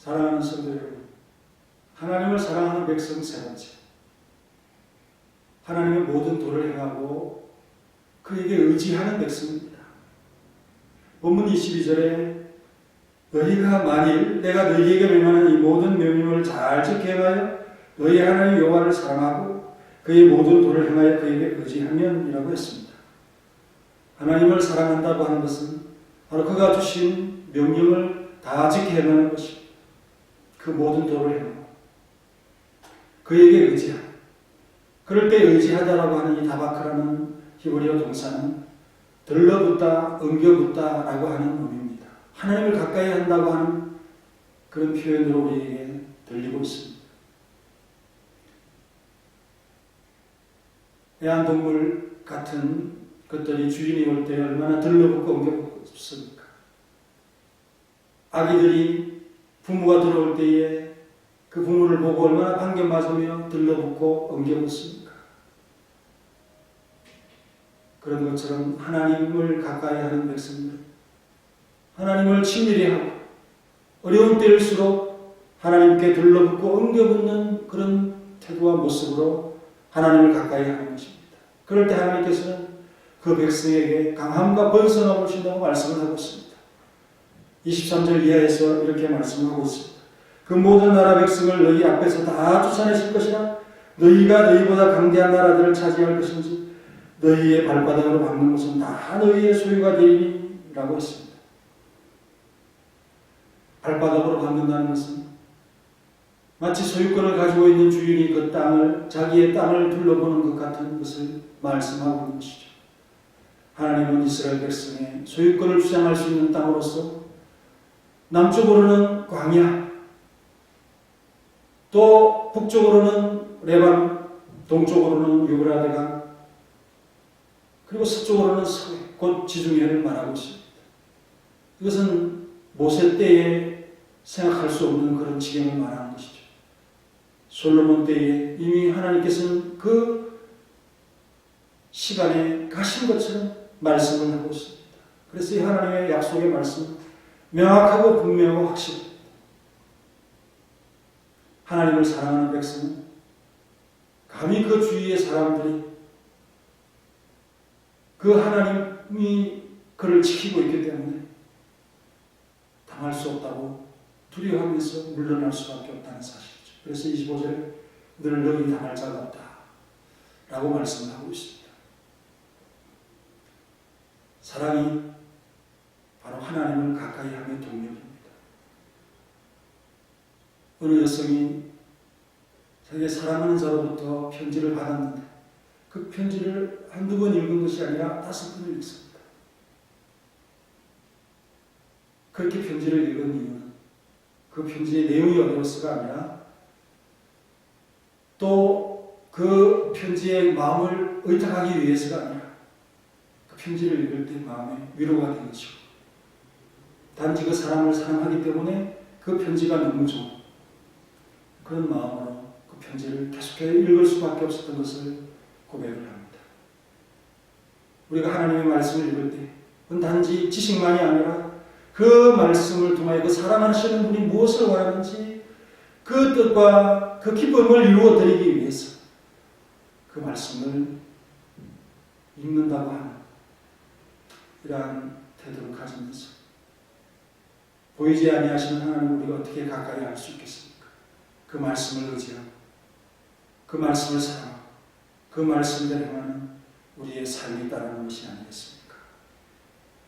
사랑하는 성도 여러분, 하나님을 사랑하는 백성 세 번째. 하나님의 모든 도를 행하고 그에게 의지하는 백성입니다. 본문 22절에 너희가 만일 내가 너희에게 명하는 이 모든 명령을 잘 지켜 행하여 너희 하나님 여호와를 사랑하고 그의 모든 도를 행하여 그에게 의지하면이라고 했습니다. 하나님을 사랑한다고 하는 것은 바로 그가 주신 명령을 다 지켜 행하는 것입니다. 그 모든 도를 행하고 그에게 의지하고 그럴 때 의지하다라고 하는 이 다바크라는 히브리어 동사는 들러붙다, 엉겨붙다라고 하는 의미입니다. 하나님을 가까이 한다고 하는 그런 표현으로 우리에게 들리고 있습니다. 애완동물 같은 것들이 주인이 올 때 얼마나 들러붙고 엉겨붙습니까? 아기들이 부모가 들어올 때에 그 부모를 보고 얼마나 반겨맞으며 들러붙고 엉겨붙습니까? 그런 것처럼 하나님을 가까이 하는 백성들, 하나님을 친밀히 하고 어려운 때일수록 하나님께 들러붙고 엉겨붙는 그런 태도와 모습으로 하나님을 가까이 하는 것입니다. 그럴 때 하나님께서는 그 백성에게 강함과 번성함을 주신다고 말씀을 하고 있습니다. 23절 이하에서 이렇게 말씀하고 있습니다. 그 모든 나라 백성을 너희 앞에서 다 쫓아내실 것이라 너희가 너희보다 강대한 나라들을 차지할 것인지 너희의 발바닥으로 밟는 것은 다 너희의 소유가 되리라고 했습니다. 발바닥으로 밟는다는 것은 마치 소유권을 가지고 있는 주인이 그 땅을 자기의 땅을 둘러보는 것 같은 것을 말씀하고 있는 것이죠. 하나님은 이스라엘 백성의 소유권을 주장할 수 있는 땅으로서 남쪽으로는 광야, 또 북쪽으로는 레반, 동쪽으로는 유브라데강, 그리고 서쪽으로는 서해, 곧 지중해를 말하고 있습니다. 이것은 모세 때에 생각할 수 없는 그런 지경을 말하는 것이죠. 솔로몬 때에 이미 하나님께서는 그 시간에 가신 것처럼 말씀을 하고 있습니다. 그래서 이 하나님의 약속의 말씀은 명확하고 분명하고 확실합니다. 하나님을 사랑하는 백성은 감히 그 주위의 사람들이 그 하나님이 그를 지키고 있기 때문에 당할 수 없다고 두려워하면서 물러날 수밖에 없다는 사실이죠. 그래서 25절에 늘 너희 당할 자가 없다 라고 말씀을 하고 있습니다. 사랑이 하나님을 가까이 하는 동력입니다. 어느 여성이 자기 사랑하는 자로부터 편지를 받았는데 그 편지를 한두 번 읽은 것이 아니라 다섯 번을 읽습니다. 그렇게 편지를 읽은 이유는 그 편지의 내용이 어려워서가 아니라 또 그 편지의 마음을 의탁하기 위해서가 아니라 그 편지를 읽을 때 마음에 위로가 되는 것이고 단지 그 사람을 사랑하기 때문에 그 편지가 너무 좋은 그런 마음으로 그 편지를 계속해서 읽을 수밖에 없었던 것을 고백을 합니다. 우리가 하나님의 말씀을 읽을 때 그건 단지 지식만이 아니라 그 말씀을 통하여 그 사랑하시는 분이 무엇을 원하는지 그 뜻과 그 기쁨을 이루어 드리기 위해서 그 말씀을 읽는다고 하는 이러한 태도를 가지면서 보이지 아니하시는 하나님 우리가 어떻게 가까이 할 수 있겠습니까? 그 말씀을 의지하고 그 말씀을 사랑하고 그 말씀대로 행하는 우리의 삶이 있다는 것이 아니겠습니까?